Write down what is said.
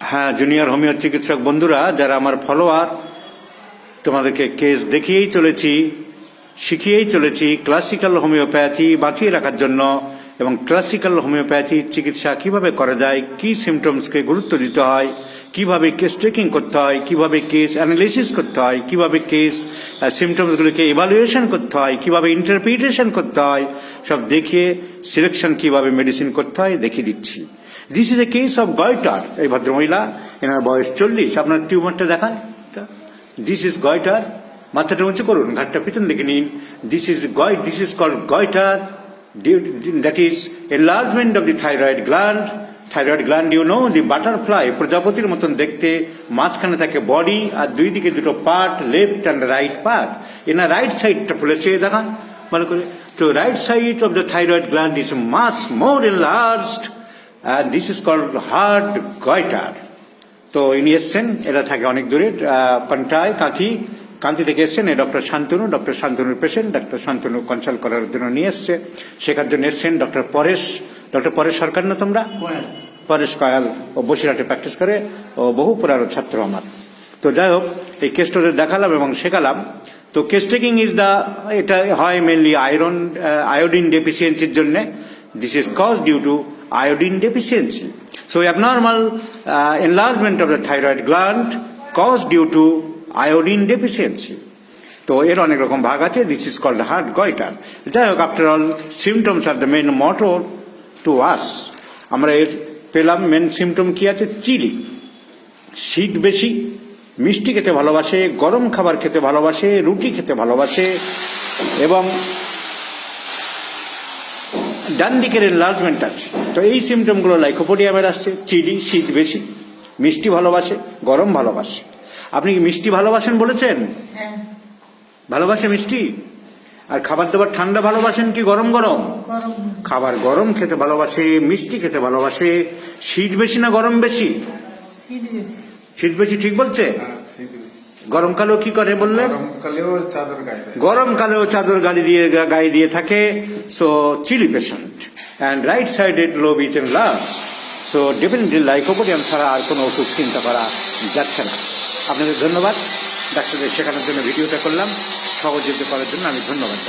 হ্যাঁ junior homeo চিকিৎসক বন্ধুরা, যারা আমার ফলোয়ার তোমাদেরকে কেস দেখিয়েই চলেছি, শিখিয়েই চলেছি ক্লাসিক্যাল হোমিওপ্যাথি বাঁচিয়ে রাখার জন্য এবং ক্লাসিক্যাল হোমিওপ্যাথি চিকিৎসা কীভাবে করা যায়, কি সিমটমসকে গুরুত্ব দিতে হয়, কীভাবে কেস ট্রেকিং করতে হয়, কীভাবে কেস অ্যানালিসিস করতে হয়, কীভাবে কেস সিমটমসগুলিকে ইভালুয়েশন করতে হয়, কীভাবে ইন্টারপ্রিটেশন করতে হয়, সব দেখিয়ে সিলেকশন কীভাবে মেডিসিন করতে হয়, দেখিয়ে দিচ্ছি। This is a case of goitre এই ভদ্রমহিলা, এনার বয়স চল্লিশ। আপনার টিউমারটা দেখান। দিস ইজ গয়টার মাথাটা উঁচু করুন ঘাটটা পিছন দিকে নিন। দিস ইজ গয় this is call goitre that is enlargement of the thyroid gland thyroid gland you know the butterfly প্রজাপতির মতন দেখতে, মাঝখানে থাকে বডি আর দুই দিকে দুটো part left and right part এনার রাইট সাইডটা ফুলেছে, দেখান। ভালো করে। তো right side of the thyroid gland is mass more enlarged and this is called hard goiter. তো ইনি এসছেন এটা থাকে অনেক দূরে পান্টায় কাঁথি কান্তি থেকে এসছেন ডক্টর শান্তনু ডক্টর শান্তনুর পেশেন্ট ডক্টর শান্তনু কনসাল্ট করার জন্য নিয়ে এসছে শেখার জন্য এসছেন ডক্টর পরেশ ডক্টর পরেশ সরকার না তোমরা? পরেশ কয়াল ও বসিরহাটে প্র্যাকটিস করে ও বহু পুরানো ছাত্র আমার। তো যাই হোক এই কেস্টোরে দেখালাম এবং শেখালাম। তো কেস টেকিং ইজ দ্য এটা হয় মেনলি আয়রন আয়োডিন ডেফিসিয়েন্সির জন্য। This is cause due to iodine deficiency. So abnormal uh, enlargement of the thyroid gland caused due to iodine deficiency. তো এর অনেক রকম ভাগ আছে this is called heart goitre যাই হোক after all symptoms are the main motor to us আমরা এর পেলাম মেন সিমটম কি আছে চিলি শীত বেশি মিষ্টি খেতে ভালোবাসে গরম খাবার খেতে ভালোবাসে রুটি খেতে ভালোবাসে এবং ডান দিকের এনলার্জমেন্ট আছে। তো এই সিমটমগুলো লাইকোপোডিয়ামের আসছে চিলি শীত বেশি মিষ্টি ভালোবাসে গরম ভালোবাসে। আপনি কি মিষ্টি ভালোবাসেন বলেছেন? হ্যাঁ। ভালোবাসে মিষ্টি? আর খাবার দাবার ঠান্ডা ভালোবাসেন কি গরম গরম? খাবার গরম খেতে ভালোবাসে মিষ্টি খেতে ভালোবাসে শীত বেশি না গরম বেশি। শীত বেশি ঠিক বলছে? হ্যাঁ। গরমকালেও কি করে বললেন গরমকালেও চাদর গায়ে গরমকালেও চাদর গাড়ি দিয়ে গায়ে দিয়ে থাকে। So chilly patient and right sided low beach end last so definitely lycopodium ছাড়া আর কোনো ওষুধ চিন্তা করা যাচ্ছে না। আপনাদের ধন্যবাদ। ডাক্তারদের শেখানোর জন্য ভিডিওটা করলাম। সহযোগিতা করার জন্য আমি ধন্যবাদ